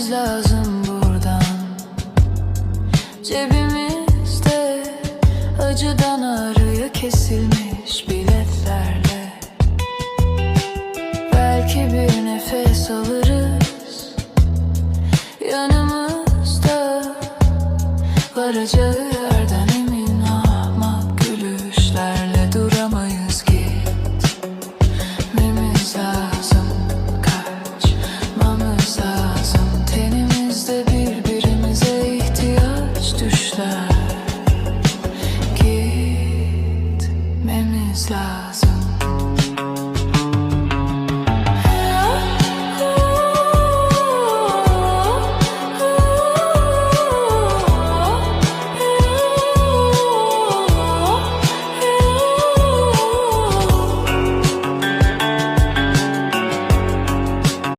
Gitmemiz lazım buradan. Cebimizde acıdan ağrıya kesilmiş biletlerle. Belki bir nefes alırız. Yanımızda varacağız Bilmemiz lazım.